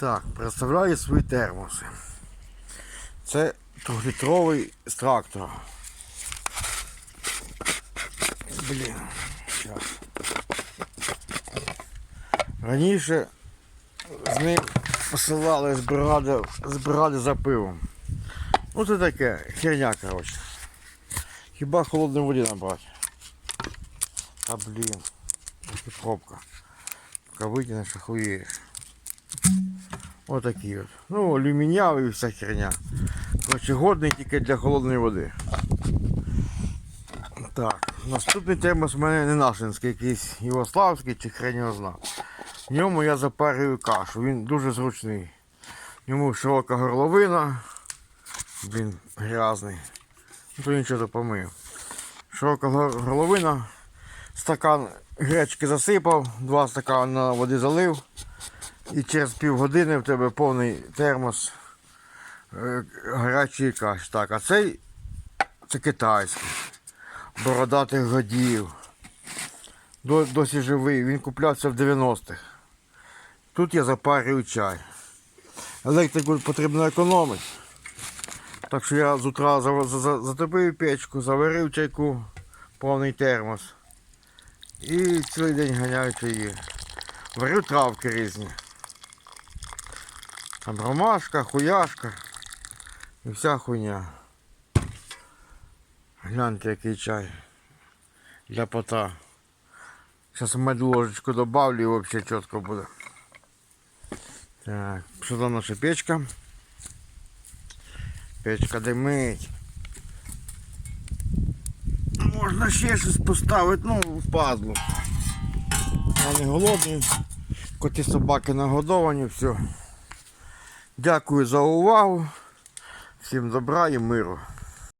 Так, представляю свої термоси. Це трьохлітровий з трактора. Блін. Раніше з ним посилали з бригади, з бригади за пивом. Ну це таке, херня, коротше. Хіба холодної воді набрати. А блін. Пробка. Поки витягнеш, охуєєш. Отакі от. Ну, алюмінієвий і вся херня. Коротше, годний тільки для холодної води. Так, наступний термос у мене не нашинський, якийсь югославський чи його зна. В ньому я запарюю кашу, він дуже зручний. В ньому широка горловина. Блін, грязний. Ну то нічого то. Широка горловина. Стакан гречки засипав, два стакана води залив. І через півгодини в тебе повний термос е, гарячої каші. Так, а цей це китайський. Бородатих годів. Досі живий. Він куплявся в 90-х. Тут я запарюю чай. Електрику потрібно економити. Так що я з утра за- за- за- затопив печку, заварив чайку, повний термос. І цілий день ганяю чаї. Варю травки різні. Там ромашка, хуяшка і вся хуйня. Гляньте, який чай для пота. Зараз меду ложечку добавлю і взагалі чітко буде. Так, сюди наша печка. Печка димить. Можна ще щось поставити, ну, в пазлу. Я не голодний. Коти собаки нагодовані, все. Дякую за увагу. Всім добра і миру.